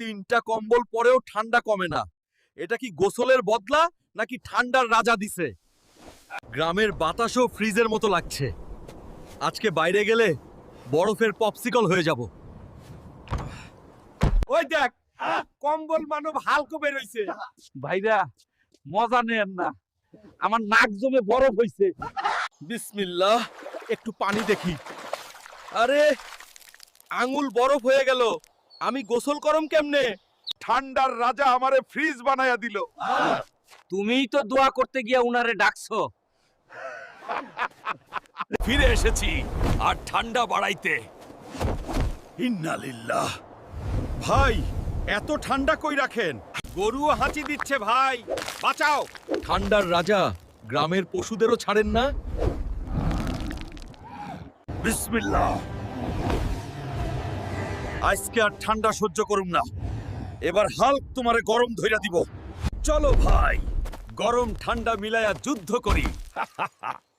তিনটা কম্বল পরেও ঠান্ডা কমে না। এটা কি গোসলের বদলা নাকি ঠান্ডার রাজা দিছে? গ্রামের বাতাসও ফ্রিজের মতো লাগছে। আজকে বাইরে গেলে বরফের পপসিকল হয়ে যাব। ওই দেখ কম্বল মানব হালকো বেরোইছে ভাইরা মজা নেন না। আমার নাক জমে বরফ হইছে। বিসমিল্লাহ একটু পানি দেখি। আরে আঙুল বরফ হয়ে গেল। আমি গোসল করম কেমনে? ঠান্ডার রাজা আমারে ফ্রিজ বানায়া দিল। তুমিই তো দোয়া করতে গিয়া উনারে ডাকছো। ফিরে এসেছি আর ঠান্ডা বাড়াইতে। ইন্নালিল্লাহ। ভাই এত ঠান্ডা কই রাখেন? গরুও হাঁচি দিচ্ছে ভাই। বাঁচাও। ঠান্ডার রাজা গ্রামের পশুদেরও ছাড়েন না? বিসমিল্লাহ। আজকে আর ঠান্ডা সহ্য করুম না। এবার হাল তোমারে গরম ধইরা দিব। চলো ভাই, গরম ঠান্ডা মিলায়া যুদ্ধ করি।